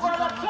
Bravo,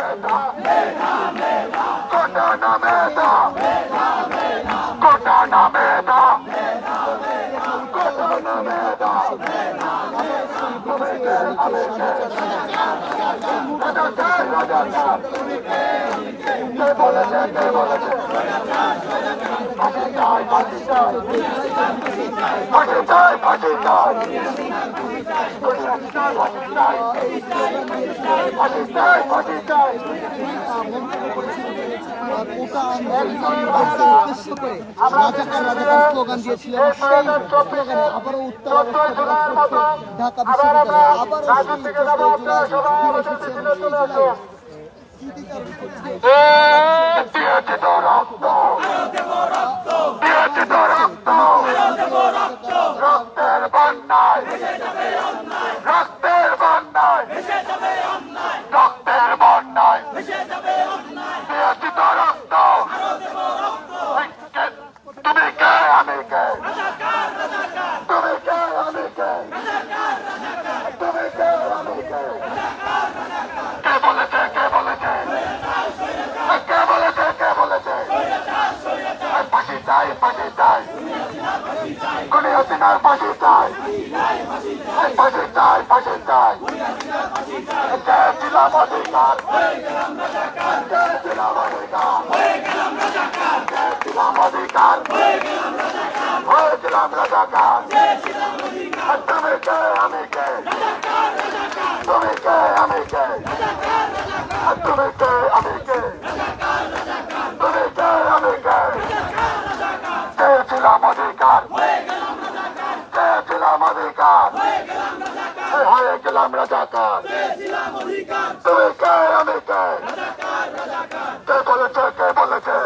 দা কোটা নামে দা কোটা নামে দা কোটা নামে দা রাজাকার রাজাকার কে বলেছে কে বলেছে ফাঁসি চাই ফাঁসি চাই ফাঁসি চাই ফাঁসি চাই রাজাকার রাজাকার স্লোগান দিয়েছিলেন সেই স্লোগানে আবারও উত্তর ঢাকা বিশ্ববিদ্যালয়ে আবারও সেই ফিরে এসেছেন রক্তের বন্যায় রক্তের বন্যায় রক্তের বন্যায় দিয়েছি তো রক্ত তুমি কে আমি কে তুমি কে আমি কে তুমি কে আমি কে কে বলেছে কে বলেছে কে বলেছে কে বলেছে ফাঁসি চাই ফাঁসি চাই কোন হাসিনার ফাঁসি চাই ফাঁসি চাই ফাঁসি চাই চেয়েছিলাম অধিকার চেয়েছিলাম অধিকার চেয়েছিলাম অধিকার হয়েছিলাম রাজাকার তুমি কে আমি কে তুমি কে আমি কে তুমি কে আমি কে তুমি কে আমি কে চেয়েছিলাম অধিকার চেয়েছিলাম অধিকার হয়ে গেলাম রাজাকার তুমি কে আমি কে কে বলেছে কে বলেছে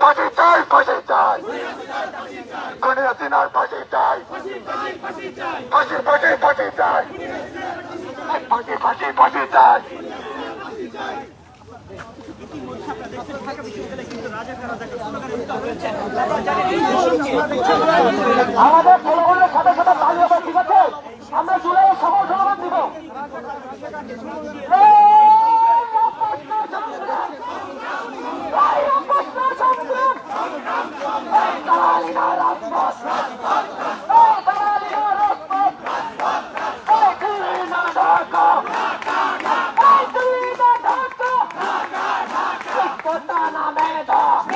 ফাঁসি চাই ফাঁসি চাই কোন হাসিনার ফাঁসি চাই ফাঁসি ফাঁসি ফাঁসি চাই ফাঁসি ফাঁসি ফাঁসি চাই আমাদের জনগণের সাথে সাথে তালি হবে ঠিক আছে? আমরা জুলাই সফল জনগণ দিব। এই অপরাধ সংগ্রাম! Panameda.